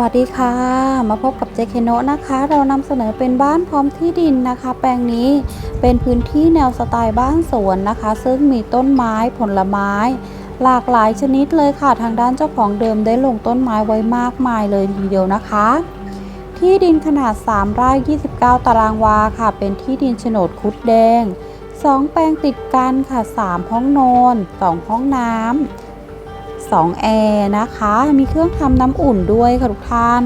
วัสดีค่ะ มาพบกับเจเคโนะนะคะ เรานำเสนอเป็นบ้านพร้อมที่ดินนะคะ แปลงนี้เป็นพื้นที่แนวสไตล์บ้านสวนนะคะ ซึ่งมีต้นไม้ผลไม้ หลากหลายชนิดเลยค่ะ ทางด้านเจ้าของเดิมได้ลงต้นไม้ไว้มากมายเลยทีเดียวนะคะ ที่ดินขนาด 3 ไร่29 ตารางวาค่ะ เป็นที่ดินโฉนดคุดแดง 2 แปลงติดกันค่ะ 3 ห้องนอน 2 ห้องน้ำ 2 แอร์นะคะ มีเครื่องทำน้ำอุ่นด้วยค่ะทุกท่าน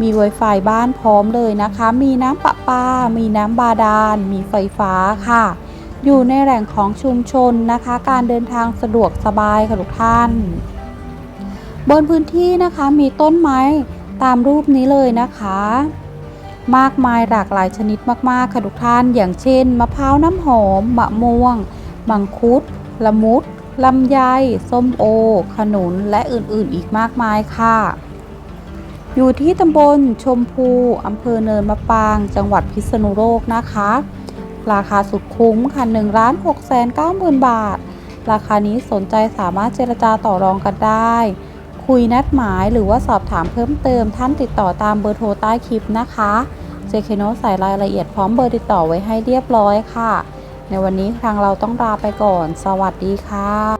มี Wi-Fi บ้านพร้อมเลยนะคะ มีน้ำประปา มีน้ำบาดาล มีไฟฟ้าค่ะ อยู่ในแหล่งของชุมชนนะคะ การเดินทางสะดวกสบายค่ะทุกท่าน บนพื้นที่นะคะมีต้นไม้ตามรูปนี้เลยนะคะ มากมายหลากหลายชนิดมากๆค่ะทุกท่าน อย่างเช่น มะพร้าวน้ำหอม มะม่วง มังคุด ละมุด ลำไย ส้มโอ ขนุน และอื่นๆ อีกมากมายค่ะ อยู่ที่ตำบลชมพูอำเภอเนินมะปาง จังหวัดพิษณุโลกนะคะ ราคาสุดคุ้มค่ะ1ล้าน6แสน9หมื่นบาท ราคานี้สนใจสามารถเจรจาต่อรองกันได้ คุยนัดหมายหรือว่าสอบถามเพิ่มเติมท่านติดต่อตามเบอร์โทรใต้คลิปนะคะ เจเคโนใส่รายละเอียดพร้อมเบอร์ติดต่อไว้ให้เรียบร้อยค่ะ ในวันนี้ทางเราต้องลาไปก่อน สวัสดีค่ะ